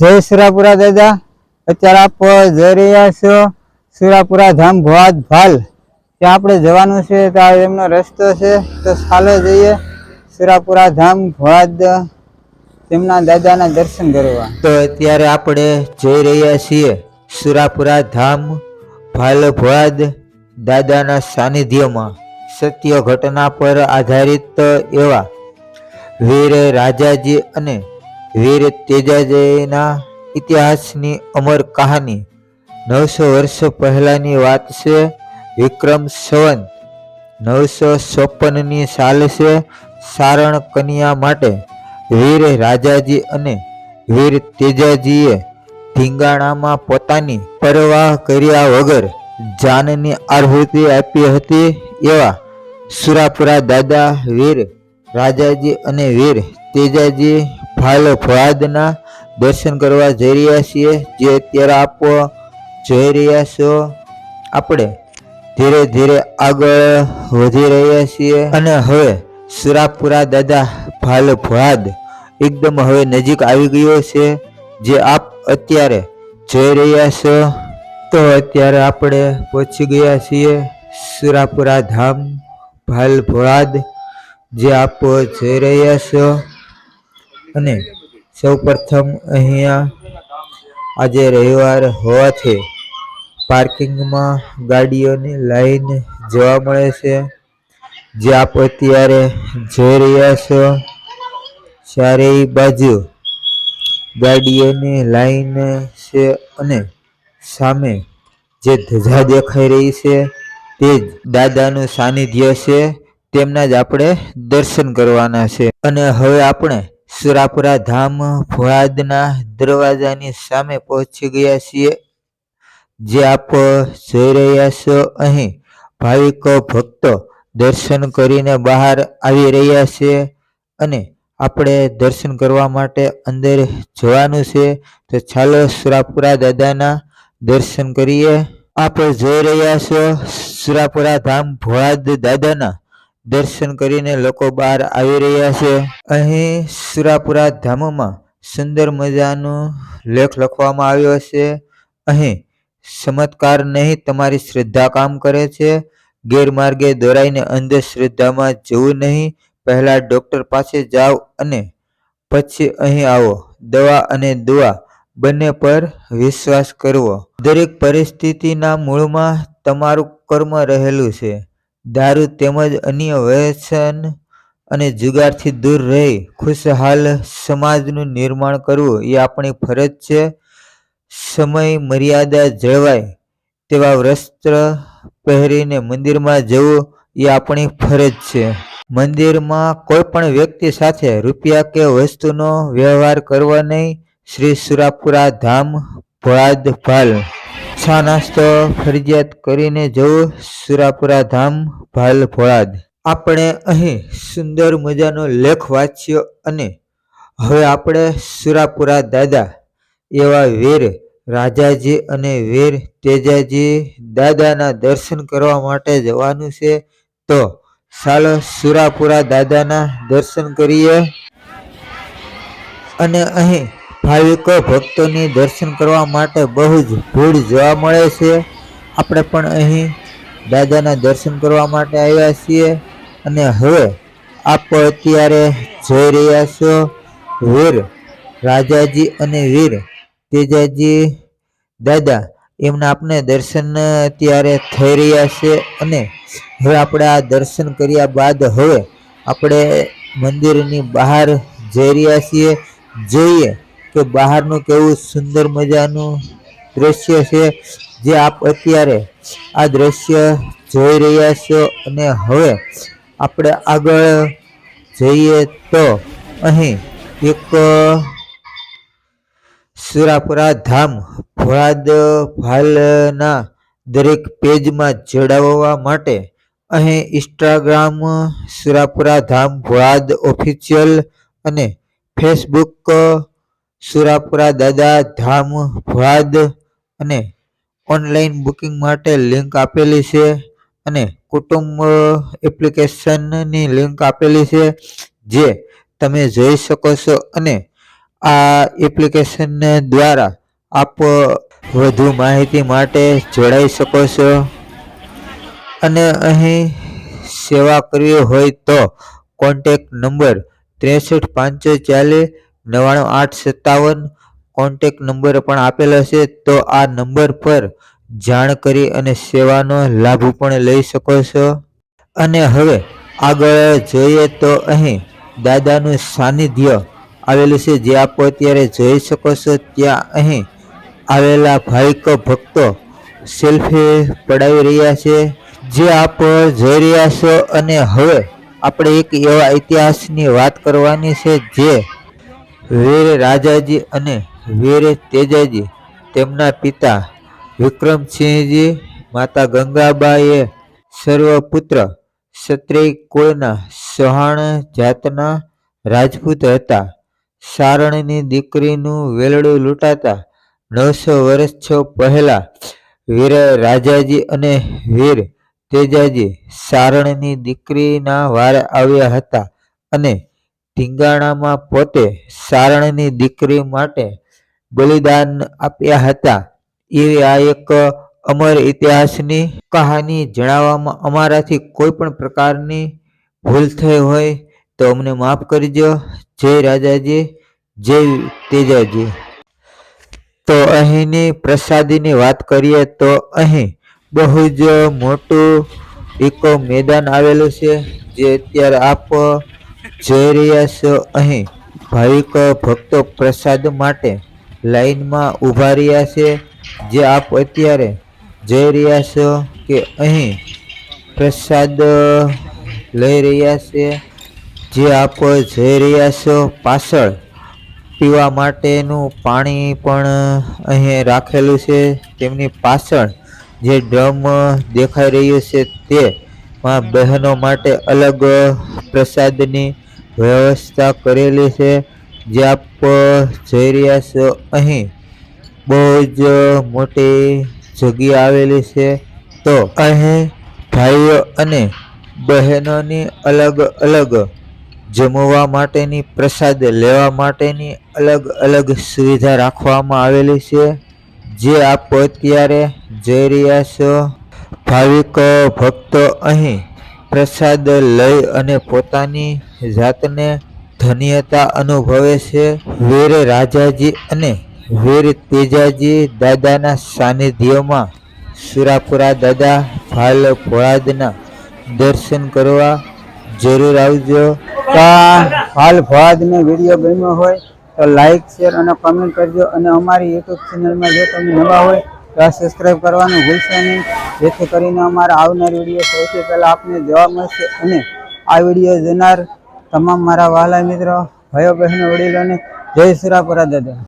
જય સુરાપુરા દાદા. અત્યારે આપ જઈ રહ્યા છો સુરાપુરા ધામ ભવાદ ભાલ. ત્યાં આપણે જવાનું છે, તો એમનો રસ્તો છે, તો ચાલો જઈએ સુરાપુરા ધામ ભવાદ તેમના દાદાના દર્શન કરવા. તો અત્યારે આપણે જઈ રહ્યા છીએ સુરાપુરા ધામ ભાલભવાદ દાદાના સાનિધ્યમાં. સત્ય ઘટના પર આધારિત એવા વીર રાજાજી અને વીર તેજાજીના ઇતિહાસની અમર કહાની નવસો વર્ષ પહેલાની વાત છે, વિક્રમ સંવંત. નવસો ચોપનની સાલ છે, સારણ કન્યા માટે વીર રાજાજી અને વીર તેજાજીએ ધીંગાણામાં પોતાની પરવાહ કર્યા વગર જાનની આહુતિ આપી હતી એવા સુરાપુરા દાદા વીર રાજાજી અને વીર તેજાજી ભાલ ભવાદના દર્શન કરવા જઈ રહ્યા છીએ. જે અત્યારે આપ જઈ રહ્યા છો. આપણે ધીરે ધીરે આગળ વધી રહ્યા છીએ. અને હવે સુરાપુરા દાદા ભાલ ભવાદ એકદમ હવે નજીક આવી ગયો છે. જે આપ અત્યારે જઈ રહ્યા છો. તો અત્યારે આપણે પહોંચી ગયા છીએ સુરાપુરા ધામ. ભાલ ભવાદ જે આપ જઈ રહ્યા છો. અને સૌપ્રથમ અહીંયા આજે રવિવાર હોવાથી પાર્કિંગમાં ગાડીઓની લાઈન જોવા મળે છે. જે આપ અત્યારે જોઈ રહ્યા છો, ચારેય બાજુ ગાડીઓની લાઈન છે અને સામે જે ધજા દેખાઈ રહી છે તે દાદાનું સાનિધ્ય છે. તેમના જ આપણે દર્શન કરવાના છે. અને હવે આપણે સુરાપુરા ધામ ભોળાદના દરવાજાની સામે પહોંચી ગયા છીએ, જે આપ જોઈ રહ્યા છો. અહીં ભાવિકો ભક્તો દર્શન કરીને બહાર આવી રહ્યા છે અને આપણે દર્શન કરવા માટે અંદર જવાનું છે. તો ચાલો સુરાપુરા દાદાના દર્શન કરીએ. આપ જોઈ રહ્યા છો સુરાપુરા ધામ ભોળાદ દાદાના દર્શન કરીને લોકો બહાર આવી રહ્યા છે. અહીં સુરાપુરા ધામમાં સુંદર મજાનો લેખ લખવામાં આવ્યો છે. અહીં ચમત્કાર નહીં, તમારી શ્રદ્ધા કામ કરે છે. ગેરમાર્ગે દોરાઈને અંધશ્રદ્ધામાં જવું નહીં. પહેલા ડોક્ટર પાસે જાઓ અને પછી અહીં આવો. દવા અને દુઆ બંને પર વિશ્વાસ કરવો. દરેક પરિસ્થિતિના મૂળમાં તમારું કર્મ રહેલું છે. દારૂ તેમજ અન્ય વ્યસન અને જુગારથી દૂર રહી, ખુશહાલ સમાજનું નિર્માણ કરવું એ આપણી ફરજ છે. સમય મર્યાદા જળવાય તેવા વસ્ત્ર પહેરીને મંદિરમાં જવું એ આપણી ફરજ છે. મંદિરમાં કોઈ પણ વ્યક્તિ સાથે રૂપિયા કે વસ્તુનો વ્યવહાર કરવો નહીં. શ્રી સુરાપુરા ધામ ભોળાદ ભાલ છા નાસ્તો ફરજિયાત કરીને જવું સુરાપુરા ધામ ભાલ ભોળાદ. આપણે અહીં સુંદર મજાનો લેખ વાંચ્યો અને હવે આપણે સુરાપુરા દાદા, એવા વીર રાજાજી અને વીર તેજાજી દાદાના દર્શન કરવા માટે જવાનું છે, તો ચાલો સુરાપુરા દાદાના દર્શન કરીએ. અને અહીં ભાવિકો ભક્તોની દર્શન કરવા માટે બહુ જ ભીડ જોવા મળે છે. આપણે પણ અહીં દાદાના દર્શન કરવા માટે આવ્યા છીએ અને હવે આપ અત્યારે જોઈ રહ્યા છો વીર રાજાજી અને વીર તેજાજી. દાદા, એમના આપણે દર્શન અત્યારે થઈ રહ્યા છે અને હવે આપણે આ દર્શન કર્યા બાદ હવે આપણે મંદિરની બહાર જઈ રહ્યા છીએ. જોઈએ. કે બહારનું કેવું સુંદર મજાનું દ્રશ્ય છે જે આપ અત્યારે આ દ્રશ્ય જોઈ રહ્યા છો અને હવે આપણે આગળ જઈએ તો અહીં એક સુરાપુરા ધામ ભોળાદ ભાલના દરેક પેજમાં જોડાવવા માટે અહીં ઇન્સ્ટાગ્રામ, સુરાપુરા ધામ ભોળાદ ઓફિશિયલ અને ફેસબુક સુરાપુરા, દાદા, ધામ ભાદ અને ઓનલાઈન બુકિંગ માટે લિંક આપેલી છે અને કુટુંબ એપ્લિકેશનની લિંક આપેલી છે જે તમે જોઈ શકો છો અને આ એપ્લિકેશન દ્વારા આપ વધુ માહિતી માટે જોડાઈ શકો છો. અને અહીં સેવા કરવી હોય તો કોન્ટેક્ટ નંબર ત્રેસઠ પાંચસો ચાલીસ નવ્વાણું આઠ સત્તાવન કોન્ટેક નંબર પણ આપેલો છે, તો આ નંબર પર જાણ કરી અને સેવાનો લાભ પણ લઈ શકો છો. અને હવે આગળ જોઈએ તો અહીં દાદાનું સાનિધ્ય આવેલું છે, જે આપ અત્યારે જોઈ શકો છો, ત્યાં અહીં આવેલા ભાવિક ભક્તો સેલ્ફી પડાવી રહ્યા છે. જે આપ જોઈ રહ્યા છો, અને હવે આપણે એક એવા ઇતિહાસની વાત કરવાની છે, જે વીર રાજાજી અને વીર તેજાજી, તેમના પિતા વિક્રમસિંહજી, માતા ગંગાબાઈએ સર્વપુત્ર ક્ષત્રિય કુળના સહાણ જાતના રાજપૂત હતા. સારણની દીકરીનું વેલડું લૂંટાતા નવસો વર્ષ છો પહેલા વીર રાજાજી અને વીર તેજાજી સારણની દીકરીના વાર આવ્યા હતા અને ઢીંગાણામાં પોતે સારણની દીકરી માટે બલિદાન આપ્યા હતા. એવી આ એક અમર ઇતિહાસની કહાની જણાવવામાં અમારાથી કોઈ પણ પ્રકારની ભૂલ થઈ હોય તો અમને માફ કરજો. જય રાજાજી, જય તેજાજી. તો અહીંની પ્રસાદીની વાત કરીએ તો અહીં બહુ જ મોટું એક મેદાન આવેલું છે, જે અત્યારે આપ જોઈ રહ્યા છો અહીં? ભાવિક ભક્તો પ્રસાદ માટે લાઈનમાં ઊભા રહ્યા છે. જે આપ અત્યારે જઈ રહ્યા છો કે અહીં પ્રસાદ લઈ રહ્યા છે? જે આપ જઈ રહ્યા છો પાછળ પીવા માટેનું પાણી પણ અહીં રાખેલું છે. તેમની પાછળ જે ડ્રમ દેખાઈ રહ્યું છે તે માં બહેનો માટે અલગ પ્રસાદની વ્યવસ્થા કરેલી છે. જે આપ જઈ રહ્યા છો અહીં બહુ જ મોટી જગ્યા આવેલી છે. તો અહીં ભાઈઓ અને બહેનોની અલગ અલગ જમવા માટેની, પ્રસાદ લેવા માટેની અલગ અલગ સુવિધા રાખવામાં આવેલી છે. જે આપ અત્યારે જઈ રહ્યા છો. ભાવિક ભક્તો અહીં પ્રસાદ લઈ અને પોતાની જાતને ધન્યતા અનુભવે છે. વીર રાજાજી અને વીર તેજાજી દાદાના સાનિધ્યમાં સુરાપુરા દાદા ભાલ ભોળાદના દર્શન કરવા જરૂર આવજો. હાલ ભવાદને વીડિયો ગમ્યો હોય તો લાઈક શેર અને કમેન્ટ કરજો અને અમારી યુટ્યુબ ચેનલમાં જો તમે નવા હોય તો આ સબસ્ક્રાઈબ કરવાનું ભૂલશો નહીં. જેથી કરીને અમારા આવનાર વીડિયો સૌથી પહેલાં આપને જોવા મળશે અને આ વીડિયો જોનાર તમામ મારા વાલા મિત્રો ભાઈઓ બહેનો વડીલોને જય પરા દાદા